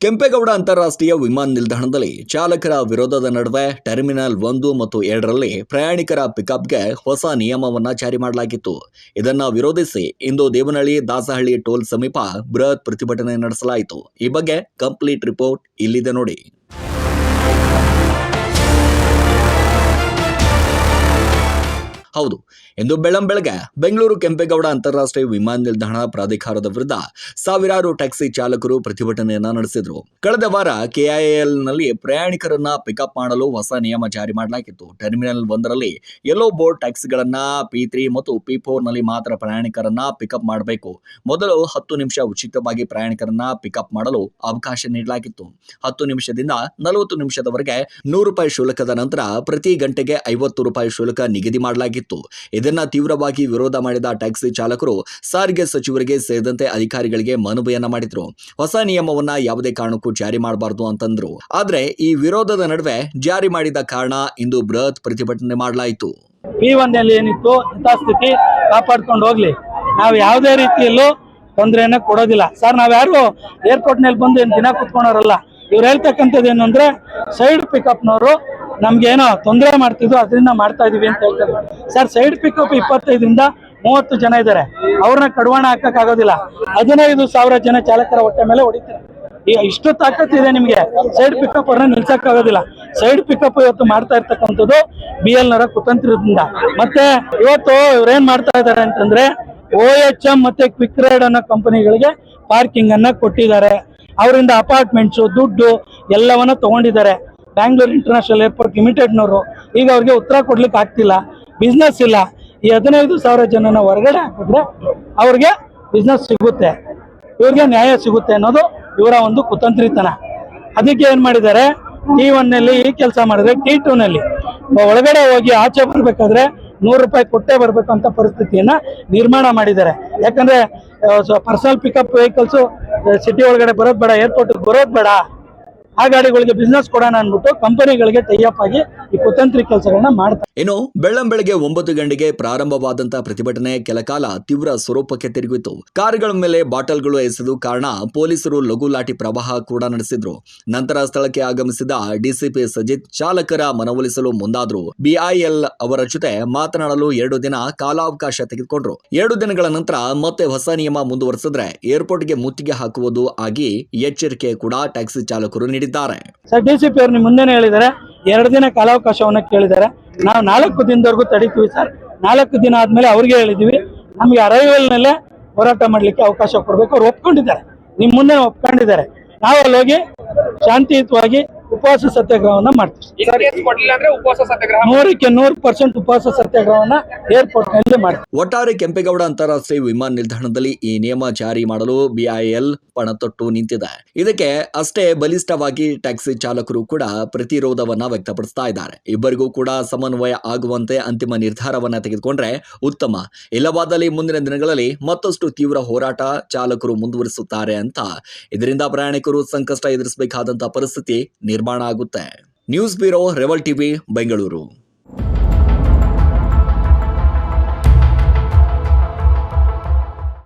ಕೆಂಪೇಗೌಡ ಅಂತಾರಾಷ್ಟ್ರೀಯ ವಿಮಾನ ನಿಲ್ದಾಣದಲ್ಲಿ ಚಾಲಕರ ವಿರೋಧದ ನಡುವೆ ಟರ್ಮಿನಲ್ ಒಂದು ಮತ್ತು ಎರಡರಲ್ಲಿ ಪ್ರಯಾಣಿಕರ ಪಿಕಪ್ಗೆ ಹೊಸ ನಿಯಮವನ್ನ ಜಾರಿ ಮಾಡಲಾಗಿತ್ತು. ಇದನ್ನು ವಿರೋಧಿಸಿ ಇಂದು ದೇವನಹಳ್ಳಿ, ದಾಸಹಳ್ಳಿ ಟೋಲ್ ಸಮೀಪ ಬೃಹತ್ ಪ್ರತಿಭಟನೆ ನಡೆಸಲಾಯಿತು. ಈ ಬಗ್ಗೆ ಕಂಪ್ಲೀಟ್ ರಿಪೋರ್ಟ್ ಇಲ್ಲಿದೆ ನೋಡಿ. ಹೌದು. ಇಂದು ಬೆಳ್ಳಂಬೆಳಗ್ಗೆ ಬೆಂಗಳೂರು ಕೆಂಪೇಗೌಡ ಅಂತಾರಾಷ್ಟ್ರೀಯ ವಿಮಾನ ನಿಲ್ದಾಣ ಪ್ರಾಧಿಕಾರದ ವಿರುದ್ಧ ಸಾವಿರಾರು ಟ್ಯಾಕ್ಸಿ ಚಾಲಕರು ಪ್ರತಿಭಟನೆಯನ್ನ ನಡೆಸಿದ್ರು. ಕಳೆದ ವಾರ ಕೆಐಎಲ್ನಲ್ಲಿ ಪ್ರಯಾಣಿಕರನ್ನ ಪಿಕಪ್ ಮಾಡಲು ಹೊಸ ನಿಯಮ ಜಾರಿ ಮಾಡಲಾಗಿತ್ತು. ಟರ್ಮಿನಲ್ ಒಂದರಲ್ಲಿ ಯೆಲ್ಲೋ ಬೋರ್ಡ್ ಟ್ಯಾಕ್ಸಿಗಳನ್ನ, ಪಿ ತ್ರೀ ಮತ್ತು ಪಿ ಫೋರ್ನಲ್ಲಿ ಮಾತ್ರ ಪ್ರಯಾಣಿಕರನ್ನ ಪಿಕಪ್ ಮಾಡಬೇಕು. ಮೊದಲು ಹತ್ತು ನಿಮಿಷ ಉಚಿತವಾಗಿ ಪ್ರಯಾಣಿಕರನ್ನ ಪಿಕಪ್ ಮಾಡಲು ಅವಕಾಶ ನೀಡಲಾಗಿತ್ತು. ಹತ್ತು ನಿಮಿಷದಿಂದ ನಲವತ್ತು ನಿಮಿಷದವರೆಗೆ ನೂರು ರೂಪಾಯಿ ಶುಲ್ಕದ ನಂತರ ಪ್ರತಿ ಗಂಟೆಗೆ ಐವತ್ತು ರೂಪಾಯಿ ಶುಲ್ಕ ನಿಗದಿ ಮಾಡಲಾಗಿತ್ತು. ಇದನ್ನ ತೀವ್ರವಾಗಿ ವಿರೋಧ ಮಾಡಿದ ಟ್ಯಾಕ್ಸಿ ಚಾಲಕರು ಸಾರಿಗೆ ಸಚಿವರಿಗೆ ಸೇರಿದಂತೆ ಅಧಿಕಾರಿಗಳಿಗೆ ಮನವಿಯನ್ನ ಮಾಡಿದ್ರು. ಹೊಸ ನಿಯಮವನ್ನ ಯಾವುದೇ ಕಾರಣಕ್ಕೂ ಜಾರಿ ಮಾಡಬಾರದು ಅಂತಂದ್ರು. ಆದ್ರೆ ಈ ವಿರೋಧದ ನಡುವೆ ಜಾರಿ ಮಾಡಿದ ಕಾರಣ ಇಂದು ಬೃಹತ್ ಪ್ರತಿಭಟನೆ ಮಾಡಲಾಯಿತು. ಪಿ ಒನ್ ಏನಿತ್ತು? ಯಥಾಸ್ಥಿತಿ ಕಾಪಾಡ್ಕೊಂಡು ಹೋಗ್ಲಿ. ನಾವು ಯಾವುದೇ ರೀತಿಯಲ್ಲೂ ತೊಂದರೆಯನ್ನ ಕೊಡೋದಿಲ್ಲ. ಸರ್ ನಾವ್ಯಾರು ಏರ್ಪೋರ್ಟ್ನಲ್ಲಿ ಬಂದು ದಿನ ಕುತ್ಕೊಳೋರಲ್ಲ, ಇವ್ರು ಹೇಳ್ತಕ್ಕಂಥದ್ದು ಏನು ಅಂದ್ರೆ ಸೈಡ್ ಪಿಕಪ್ನವರು ನಮ್ಗೇನೋ ತೊಂದರೆ ಮಾಡ್ತಿದ್ರು ಅದರಿಂದ ಮಾಡ್ತಾ ಇದೀವಿ ಅಂತ ಹೇಳ್ತಾರೆ. ಸರ್ ಸೈಡ್ ಪಿಕಪ್ ಇಪ್ಪತ್ತೈದರಿಂದ ಮೂವತ್ತು ಜನ ಇದ್ದಾರೆ. ಅವ್ರನ್ನ ಕಡವಾಣ ಹಾಕಕ್ ಆಗೋದಿಲ್ಲ ಹದಿನೈದು ಸಾವಿರ ಜನ ಚಾಲಕರ ಹೊಟ್ಟೆ ಮೇಲೆ ಹೊಡಿತಾರೆ. ಈಗ ಇಷ್ಟು ತಾಕತ್ತಿದೆ ನಿಮ್ಗೆ. ಸೈಡ್ ಪಿಕಪ್ ಅವ್ರನ್ನ ನಿಲ್ಸಕ್ ಆಗೋದಿಲ್ಲ ಸೈಡ್ ಪಿಕಪ್ ಇವತ್ತು ಮಾಡ್ತಾ ಇರ್ತಕ್ಕಂಥದ್ದು ಬಿ ಎಲ್ ನರ ಕುತಂತ್ರದಿಂದ. ಮತ್ತೆ ಇವತ್ತು ಇವ್ರೇನ್ ಮಾಡ್ತಾ ಇದ್ದಾರೆ ಅಂತಂದ್ರೆ ಓ ಎಚ್ ಎಂ ಮತ್ತೆ ಕ್ವಿಕ್ ರೈಡ್ ಅನ್ನೋ ಕಂಪನಿಗಳಿಗೆ ಪಾರ್ಕಿಂಗ್ ಅನ್ನ ಕೊಟ್ಟಿದ್ದಾರೆ. ಅವರಿಂದ ಅಪಾರ್ಟ್ಮೆಂಟ್ಸು ದುಡ್ಡು ಎಲ್ಲವನ್ನ ತಗೊಂಡಿದ್ದಾರೆ. ಬ್ಯಾಂಗ್ಳೂರ್ ಇಂಟರ್ನ್ಯಾಷನಲ್ ಏರ್ಪೋರ್ಟ್ ಲಿಮಿಟೆಡ್ನವರು ಈಗ ಅವ್ರಿಗೆ ಉತ್ತರ ಕೊಡ್ಲಿಕ್ಕೆ ಆಗ್ತಿಲ್ಲ. ಬಿಸ್ನೆಸ್ ಇಲ್ಲ. ಈ ಹದಿನೈದು ಸಾವಿರ ಜನನ ಹೊರಗಡೆ ಹಾಕಿದ್ರೆ ಅವ್ರಿಗೆ ಬಿಸ್ನೆಸ್ ಸಿಗುತ್ತೆ. ಇವ್ರಿಗೆ ನ್ಯಾಯ ಸಿಗುತ್ತೆ ಅನ್ನೋದು ಇವರ ಒಂದು ಕುತಂತ್ರಿತನ. ಅದಕ್ಕೆ ಏನು ಮಾಡಿದ್ದಾರೆ? ಟಿ ಒನ್ನಲ್ಲಿ ಈ ಕೆಲಸ ಮಾಡಿದ್ರೆ ಟಿ ಟೂ ನಲ್ಲಿ. ಒಳಗಡೆ ಹೋಗಿ ಆಚೆ ಬರಬೇಕಾದ್ರೆ ನೂರು ರೂಪಾಯಿ ಕೊಟ್ಟೆ ಬರಬೇಕು ಅಂತ ಪರಿಸ್ಥಿತಿಯನ್ನ ನಿರ್ಮಾಣ ಮಾಡಿದ್ದಾರೆ. ಯಾಕಂದ್ರೆ ಪರ್ಸನಲ್ ಪಿಕಪ್ ವೆಹಿಕಲ್ಸು ಸಿಟಿ ಒಳಗಡೆ ಬರೋದು ಬೇಡ ಏರ್ಪೋರ್ಟ್ ಬರೋದು ಬೇಡ. ಆ ಗಾಡಿಗಳಿಗೆ ಬಿಸ್ನೆಸ್ ಕೊಡೋಣ ಅನ್ಬಿಟ್ಟು ಕಂಪನಿಗಳಿಗೆ ಟೈಅಪ್ ಆಗಿ ಈ ಕುತಂತ್ರಿ ಕೆಲಸಗಳನ್ನ ಮಾಡ್ತಾರೆ ಇನ್ನು ಬೆಳ್ಳಂಬೆಳಗ್ಗೆ ಒಂಬತ್ತು ಗಂಟೆಗೆ ಪ್ರಾರಂಭವಾದಂತಹ ಪ್ರತಿಭಟನೆ ಕೆಲಕಾಲ ತೀವ್ರ ಸ್ವರೂಪಕ್ಕೆ ತಿರುಗಿತು ಕಾರುಗಳ ಮೇಲೆ ಬಾಟಲ್ಗಳು ಎಸೆದು ಕಾರಣ ಪೊಲೀಸರು ಲಘು ಲಾಠಿ ಪ್ರವಾಹ ಕೂಡ ನಡೆಸಿದ್ರು. ನಂತರ ಸ್ಥಳಕ್ಕೆ ಆಗಮಿಸಿದ ಡಿಸಿಪಿ ಸಜಿತ್ ಚಾಲಕರ ಮನವೊಲಿಸಲು ಮುಂದಾದ್ರು. ಬಿಐಎಲ್ ಅವರ ಜೊತೆ ಮಾತನಾಡಲು ಎರಡು ದಿನ ಕಾಲಾವಕಾಶ ತೆಗೆದುಕೊಂಡ್ರು. ಎರಡು ದಿನಗಳ ನಂತರ ಮತ್ತೆ ಹೊಸ ನಿಯಮ ಮುಂದುವರೆಸಿದ್ರೆ ಏರ್ಪೋರ್ಟ್ಗೆ ಮುತ್ತಿಗೆ ಹಾಕುವುದು ಆಗಿ ಎಚ್ಚರಿಕೆ ಕೂಡ ಟ್ಯಾಕ್ಸಿ ಚಾಲಕರು ನೀಡಿದ್ದಾರೆ. ಎರಡು ದಿನ ಕಾಲಾವಕಾಶವನ್ನು ಕೇಳಿದ್ದಾರೆ. ನಾವು ನಾಲ್ಕು ದಿನದವರೆಗೂ ತಡಿತೀವಿ ಸರ್. ನಾಲ್ಕು ದಿನ ಆದ್ಮೇಲೆ ಅವ್ರಿಗೆ ಹೇಳಿದೀವಿ, ನಮಗೆ ಅರೈವಲ್ ನಲ್ಲೇ ಹೋರಾಟ ಮಾಡ್ಲಿಕ್ಕೆ ಅವಕಾಶ ಕೊಡಬೇಕು. ಅವ್ರು ಒಪ್ಕೊಂಡಿದ್ದಾರೆ. ನಿಮ್ಮ ಮುಂದೆ ಒಪ್ಕೊಂಡಿದ್ದಾರೆ. ನಾವು ಅಲ್ಲಿ ಹೋಗಿ ಶಾಂತಿಯುತವಾಗಿ ಉಪವಾಸ ಸತ್ಯಾಗ್ರಹವನ್ನ ಮಾಡ್ತೀವಿ. ನೂರಕ್ಕೆ ನೂರು ಪರ್ಸೆಂಟ್ ಉಪವಾಸ ಸತ್ಯಾಗ್ರಹವನ್ನ ಏರ್ಪೋರ್ಟ್ನಲ್ಲಿ ಮಾಡ್ತೀವಿ. ಒಟ್ಟಾರೆ ಕೆಂಪೇಗೌಡ ಅಂತಾರಾಷ್ಟ್ರೀಯ ವಿಮಾನ ನಿಲ್ದಾಣದಲ್ಲಿ ಈ ನಿಯಮ ಜಾರಿ ಮಾಡಲು ಬಿಐಎಲ್ ಪಣತೊಟ್ಟು ನಿಂತಿದೆ. ಇದಕ್ಕೆ ಅಷ್ಟೇ ಬಲಿಷ್ಠವಾಗಿ ಟ್ಯಾಕ್ಸಿ ಚಾಲಕರು ಕೂಡ ಪ್ರತಿರೋಧವನ್ನ ವ್ಯಕ್ತಪಡಿಸ್ತಾ ಇದ್ದಾರೆ. ಇಬ್ಬರಿಗೂ ಕೂಡ ಸಮನ್ವಯ ಆಗುವಂತೆ ಅಂತಿಮ ನಿರ್ಧಾರವನ್ನ ತೆಗೆದುಕೊಂಡ್ರೆ ಉತ್ತಮ. ಇಲ್ಲವಾದಲ್ಲಿ ಮುಂದಿನ ದಿನಗಳಲ್ಲಿ ಮತ್ತಷ್ಟು ತೀವ್ರ ಹೋರಾಟ ಚಾಲಕರು ಮುಂದುವರಿಸುತ್ತಾರೆ ಅಂತ ಇದರಿಂದ ಪ್ರಯಾಣಿಕರು ಸಂಕಷ್ಟ ಎದುರಿಸಬೇಕಾದಂತಹ ಪರಿಸ್ಥಿತಿ ನಿರ್ಮಾಣ ಆಗುತ್ತೆ. News bureau ರೆವಲ್ TV Bengaluru.